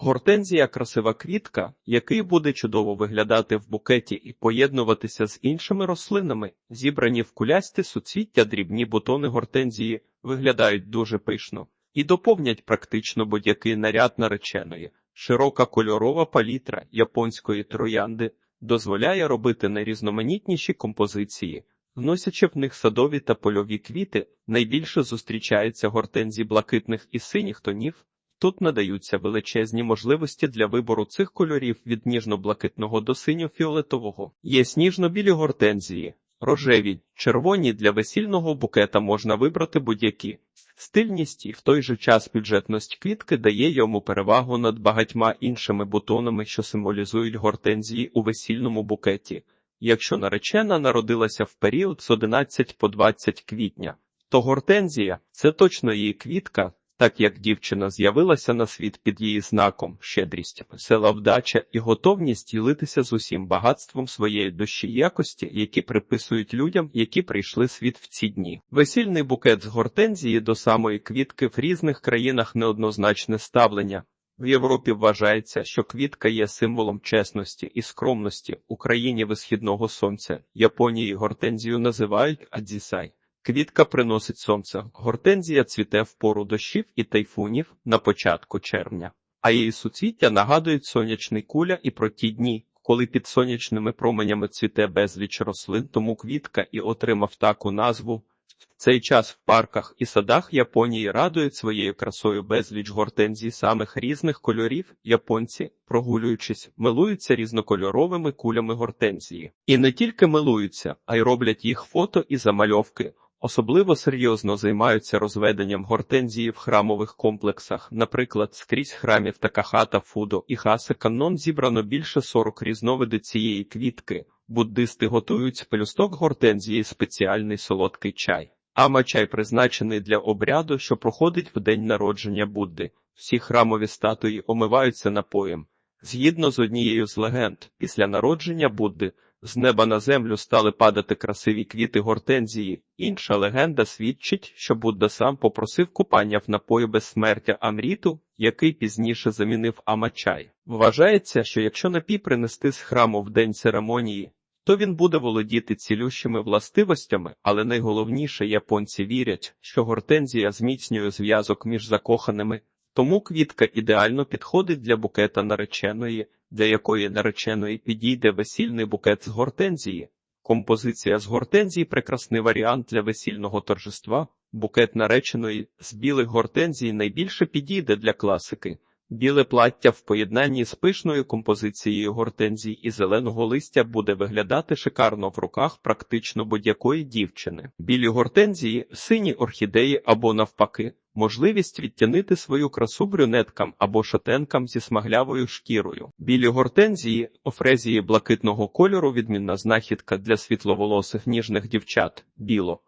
Гортензія красива квітка, який буде чудово виглядати в букеті і поєднуватися з іншими рослинами. Зібрані в кулясті суцвіття дрібні бутони гортензії виглядають дуже пишно і доповнять практично будь-який наряд нареченої. Широка кольорова палітра японської троянди дозволяє робити найрізноманітніші композиції, вносячи в них садові та польові квіти. Найбільше зустрічається гортензій блакитних і синіх тонів. Тут надаються величезні можливості для вибору цих кольорів від ніжно-блакитного до синьо-фіолетового. Є сніжно-білі гортензії, рожеві, червоні для весільного букета можна вибрати будь-які. Стильність і в той же час бюджетність квітки дає йому перевагу над багатьма іншими бутонами, що символізують гортензії у весільному букеті. Якщо наречена народилася в період з 11 по 20 квітня, то гортензія це точно її квітка, так як дівчина з'явилася на світ під її знаком щедрість, весела вдача і готовність ділитися з усім багатством своєї душі якості, які приписують людям, які прийшли світ в ці дні. Весільний букет з гортензії до самої квітки в різних країнах неоднозначне ставлення. В Європі вважається, що квітка є символом чесності і скромності. У країні висхідного сонця Японії гортензію називають адзісай. Квітка приносить сонце. Гортензія цвіте в пору дощів і тайфунів на початку червня, а її суцвіття нагадують сонячний куля і про ті дні, коли під сонячними променями цвіте безліч рослин, тому квітка і отримав таку назву. В цей час в парках і садах Японії радують своєю красою безліч гортензій самих різних кольорів. Японці, прогулюючись, милуються різнокольоровими кулями гортензії. І не тільки милуються, а й роблять їх фото і замальовки. Особливо серйозно займаються розведенням гортензії в храмових комплексах. Наприклад, скрізь храмів Такахата, Фудо і Хасе Каннон зібрано більше 40 різновидів цієї квітки. Буддисти готують з пелюсток гортензії спеціальний солодкий чай. Ама чай призначений для обряду, що проходить в день народження Будди. Всі храмові статуї омиваються напоєм. Згідно з однією з легенд, після народження Будди з неба на землю стали падати красиві квіти гортензії. Інша легенда свідчить, що Будда сам попросив купання в напої безсмертя Амріту, який пізніше замінив Амачай. Вважається, що якщо напій принести з храму в день церемонії, то він буде володіти цілющими властивостями, але найголовніше японці вірять, що гортензія зміцнює зв'язок між закоханими, тому квітка ідеально підходить для букета нареченої, для якої нареченої підійде весільний букет з гортензії. Композиція з гортензії прекрасний варіант для весільного торжества. Букет нареченої з білих гортензій найбільше підійде для класики. Біле плаття в поєднанні з пишною композицією гортензій і зеленого листя буде виглядати шикарно в руках практично будь-якої дівчини. Білі гортензії, сині орхідеї або навпаки, можливість відтянити свою красу брюнеткам або шатенкам зі смаглявою шкірою. Білі гортензії, офрезії блакитного кольору, відмінна знахідка для світловолосих ніжних дівчат, біло.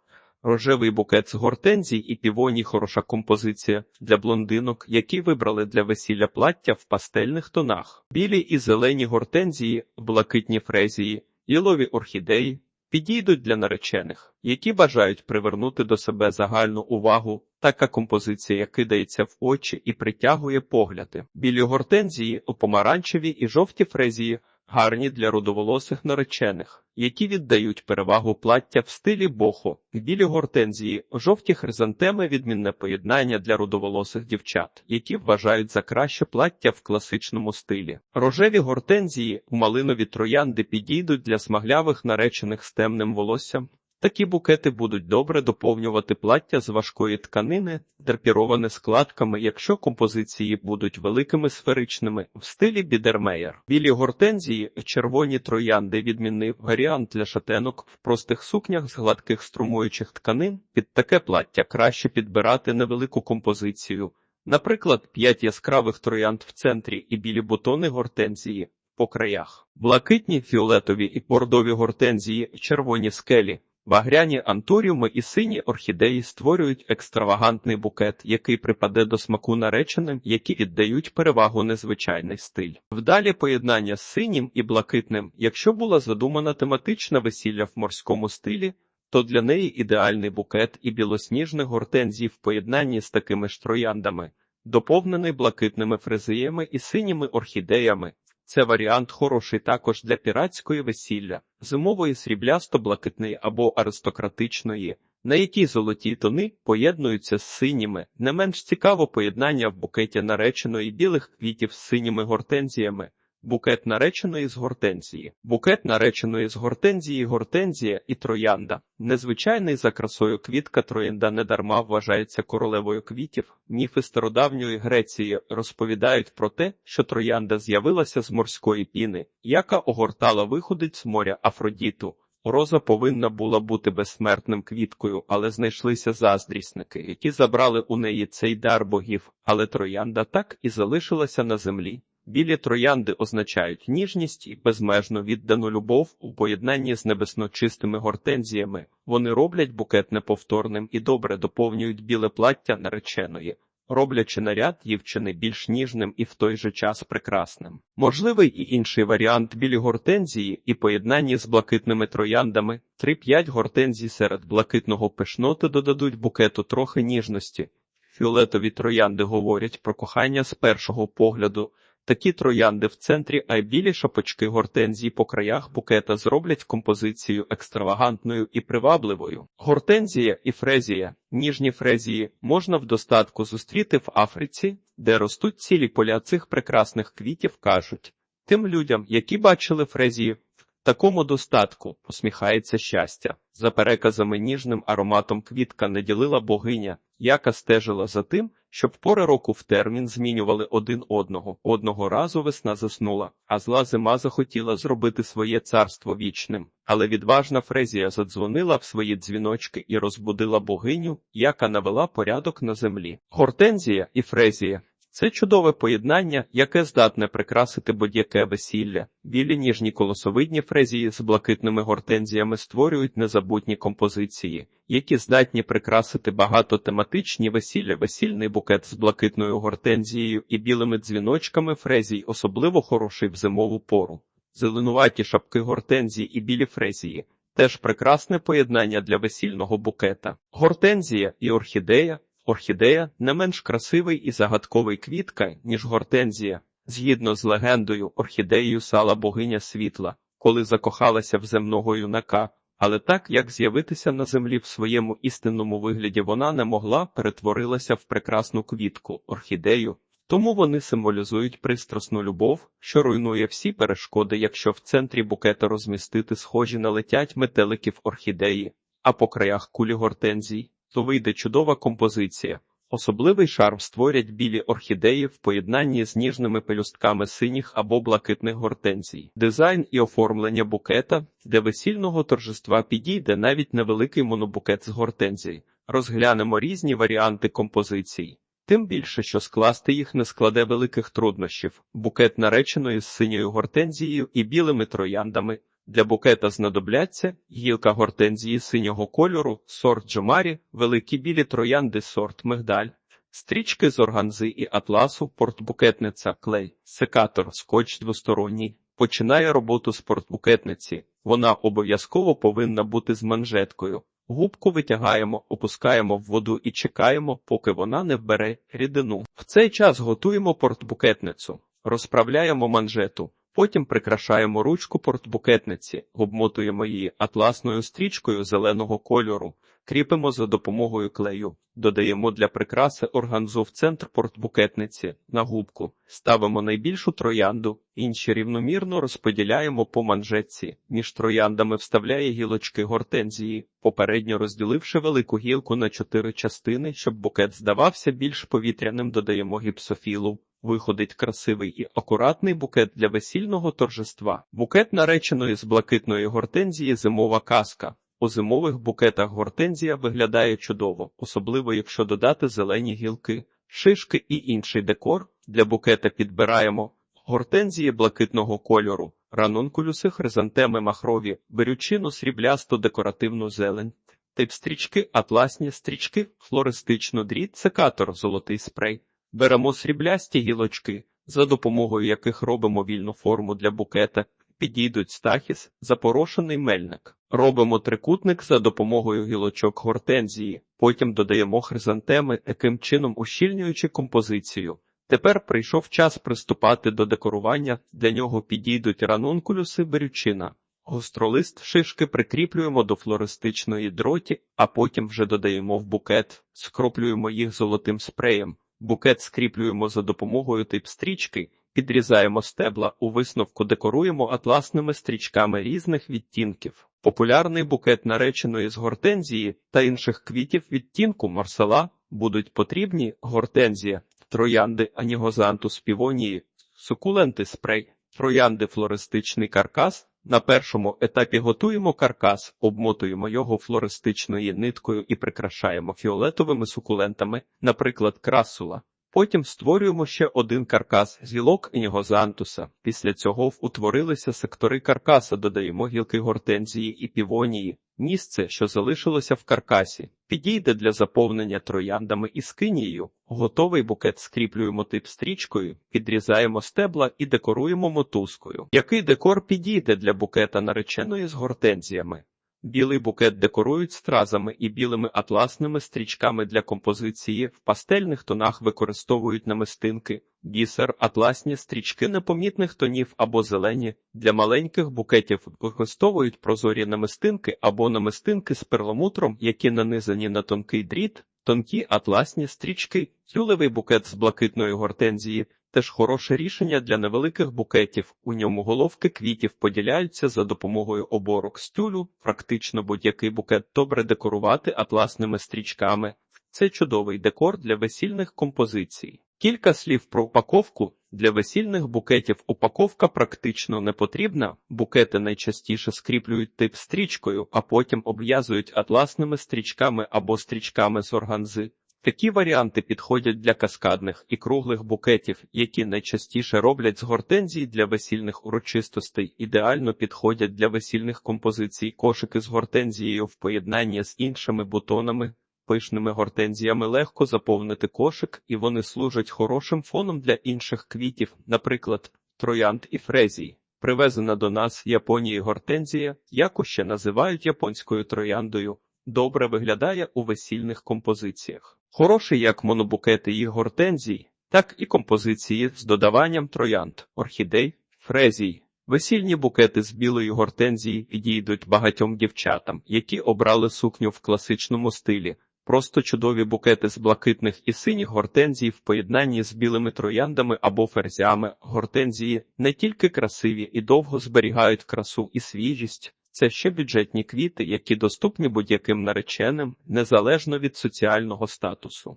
Рожевий букет з гортензій і півоній хороша композиція для блондинок, які вибрали для весілля плаття в пастельних тонах. Білі і зелені гортензії, блакитні фрезії, ілові орхідеї підійдуть для наречених, які бажають привернути до себе загальну увагу. Така композиція кидається в очі і притягує погляди. Білі гортензії, помаранчеві і жовті фрезії гарні для рудоволосих наречених, які віддають перевагу плаття в стилі бохо, білі гортензії, жовті хризантеми відмінне поєднання для рудоволосих дівчат, які вважають за краще плаття в класичному стилі. Рожеві гортензії, малинові троянди підійдуть для смаглявих наречених з темним волоссям. Такі букети будуть добре доповнювати плаття з важкої тканини, драпіроване складками, якщо композиції будуть великими сферичними в стилі бідермеєр. Білі гортензії, червоні троянди, відмінний варіант для шатенок в простих сукнях з гладких струмуючих тканин. Під таке плаття краще підбирати невелику композицію. Наприклад, п'ять яскравих троянд в центрі і білі бутони гортензії по краях, блакитні, фіолетові і бордові гортензії, червоні скелі. Багряні антуріуми і сині орхідеї створюють екстравагантний букет, який припаде до смаку нареченим, які віддають перевагу незвичайний стиль. Вдалі поєднання з синім і блакитним, якщо була задумана тематична весілля в морському стилі, то для неї ідеальний букет і білосніжних гортензій в поєднанні з такими ж трояндами. доповнений блакитними фрезіями і синіми орхідеями. Це варіант хороший також для піратської весілля, зимової сріблясто-блакитної або аристократичної, на якій золоті тони поєднуються з синіми. Не менш цікаво поєднання в букеті нареченої білих квітів з синіми гортензіями. Букет нареченої з гортензії. Букет нареченої з гортензії, гортензія і троянда. Незвичайний за красою квітка троянда недарма вважається королевою квітів. Міфи стародавньої Греції розповідають про те, що троянда з'явилася з морської піни, яка огортала виходить з моря Афродіту. Роза повинна була бути безсмертним квіткою, але знайшлися заздрісники, які забрали у неї цей дар богів, але троянда так і залишилася на землі. Білі троянди означають ніжність і безмежно віддану любов у поєднанні з небесно чистими гортензіями. Вони роблять букет неповторним і добре доповнюють біле плаття нареченої, роблячи наряд дівчини більш ніжним і в той же час прекрасним. Можливий і інший варіант білі гортензії і поєднанні з блакитними трояндами. 3-5 гортензій серед блакитного пишноти додадуть букету трохи ніжності. Фіолетові троянди говорять про кохання з першого погляду. Такі троянди в центрі, а й білі шапочки гортензії по краях букета зроблять композицію екстравагантною і привабливою. Гортензія і фрезія. Ніжні фрезії можна в достатку зустріти в Африці, де ростуть цілі поля цих прекрасних квітів, кажуть. Тим людям, які бачили фрезії, такому достатку посміхається щастя. За переказами ніжним ароматом квітка не ділила богиня, яка стежила за тим, щоб пори року в термін змінювали один одного. Одного разу весна заснула, а зла зима захотіла зробити своє царство вічним. Але відважна Фрезія задзвонила в свої дзвіночки і розбудила богиню, яка навела порядок на землі. Гортензія і Фрезія. Це чудове поєднання, яке здатне прикрасити будь-яке весілля. Білі ніжні колосовидні фрезії з блакитними гортензіями створюють незабутні композиції, які здатні прикрасити багатотематичні весілля. Весільний букет з блакитною гортензією і білими дзвіночками фрезій особливо хороший в зимову пору. Зеленуваті шапки гортензії і білі фрезії теж прекрасне поєднання для весільного букета. Гортензія і орхідея. Орхідея не менш красивий і загадковий квітка, ніж гортензія. Згідно з легендою, орхідеєю сала богиня світла, коли закохалася в земного юнака, але так як з'явитися на землі в своєму істинному вигляді вона не могла, перетворилася в прекрасну квітку, орхідею. Тому вони символізують пристрасну любов, що руйнує всі перешкоди, якщо в центрі букета розмістити схожі на летять метеликів орхідеї, а по краях кулі гортензій то вийде чудова композиція. Особливий шарм створять білі орхідеї в поєднанні з ніжними пелюстками синіх або блакитних гортензій. Дизайн і оформлення букета для весільного торжества підійде навіть невеликий монобукет з гортензій. Розглянемо різні варіанти композицій. Тим більше, що скласти їх не складе великих труднощів. Букет нареченої з синьою гортензією і білими трояндами. Для букета знадобляться гілка гортензії синього кольору, сорт джомарі, великі білі троянди сорт мигдаль, стрічки з органзи і атласу, портбукетниця, клей, секатор, скотч двосторонній. Починає роботу з портбукетниці. Вона обов'язково повинна бути з манжеткою. Губку витягаємо, опускаємо в воду і чекаємо, поки вона не вбере рідину. В цей час готуємо портбукетницю, розправляємо манжету. Потім прикрашаємо ручку портбукетниці, обмотуємо її атласною стрічкою зеленого кольору, кріпимо за допомогою клею, додаємо для прикраси органзу в центр портбукетниці на губку, ставимо найбільшу троянду, інші рівномірно розподіляємо по манжетці. Між трояндами вставляє гілочки гортензії, попередньо розділивши велику гілку на чотири частини, щоб букет здавався більш повітряним, додаємо гіпсофілу. Виходить красивий і акуратний букет для весільного торжества. Букет нареченої з блакитної гортензії зимова казка. У зимових букетах гортензія виглядає чудово, особливо якщо додати зелені гілки, шишки і інший декор. Для букета підбираємо гортензії блакитного кольору, ранункулюси, хризантеми махрові, берючину сріблясто декоративну зелень. Тип стрічки, атласні стрічки, флористичну дріт, секатор, золотий спрей. Беремо сріблясті гілочки, за допомогою яких робимо вільну форму для букета, підійдуть стахіс, запорошений мельник. Робимо трикутник за допомогою гілочок гортензії, потім додаємо хризантеми, таким чином ущільнюючи композицію. Тепер прийшов час приступати до декорування, для нього підійдуть ранункулюси берючина. Гостролист шишки прикріплюємо до флористичної дроті, а потім вже додаємо в букет, скроплюємо їх золотим спреєм. Букет скріплюємо за допомогою тип-стрічки, підрізаємо стебла, у висновку декоруємо атласними стрічками різних відтінків. Популярний букет нареченої з гортензії та інших квітів відтінку марсела будуть потрібні гортензія, троянди анігозанту співонії, сукуленти спрей, троянди флористичний каркас. На першому етапі готуємо каркас, обмотуємо його флористичною ниткою і прикрашаємо фіолетовими сукулентами, наприклад, красула. Потім створюємо ще один каркас з гілок інігозантуса. Після цього утворилися сектори каркаса, додаємо гілки гортензії і півонії. Місце, що залишилося в каркасі, підійде для заповнення трояндами і скинією. Готовий букет скріплюємо тип стрічкою, підрізаємо стебла і декоруємо мотузкою. Який декор підійде для букета нареченої з гортензіями? Білий букет декорують стразами і білими атласними стрічками для композиції. В пастельних тонах використовують намистинки, бісер, атласні стрічки непомітних тонів або зелені. Для маленьких букетів використовують прозорі намистинки або намистинки з перламутром, які нанизані на тонкий дріт, тонкі атласні стрічки, тюлевий букет з блакитної гортензії. Теж хороше рішення для невеликих букетів. У ньому головки квітів поділяються за допомогою оборок з тюлю. Практично будь-який букет добре декорувати атласними стрічками. Це чудовий декор для весільних композицій. Кілька слів про упаковку. Для весільних букетів упаковка практично не потрібна. Букети найчастіше скріплюють тип стрічкою, а потім обв'язують атласними стрічками або стрічками з органзи. Такі варіанти підходять для каскадних і круглих букетів, які найчастіше роблять з гортензій для весільних урочистостей, ідеально підходять для весільних композицій кошики з гортензією в поєднанні з іншими бутонами. Пишними гортензіями легко заповнити кошик, і вони служать хорошим фоном для інших квітів, наприклад, троянд і фрезій. Привезена до нас Японії гортензія, яку ще називають японською трояндою, добре виглядає у весільних композиціях. Хороший як монобукети і гортензій, так і композиції з додаванням троянд, орхідей, фрезій. Весільні букети з білої гортензії підійдуть багатьом дівчатам, які обрали сукню в класичному стилі. Просто чудові букети з блакитних і синіх гортензій в поєднанні з білими трояндами або ферзями. Гортензії не тільки красиві і довго зберігають красу і свіжість, це ще бюджетні квіти, які доступні будь-яким нареченим, незалежно від соціального статусу.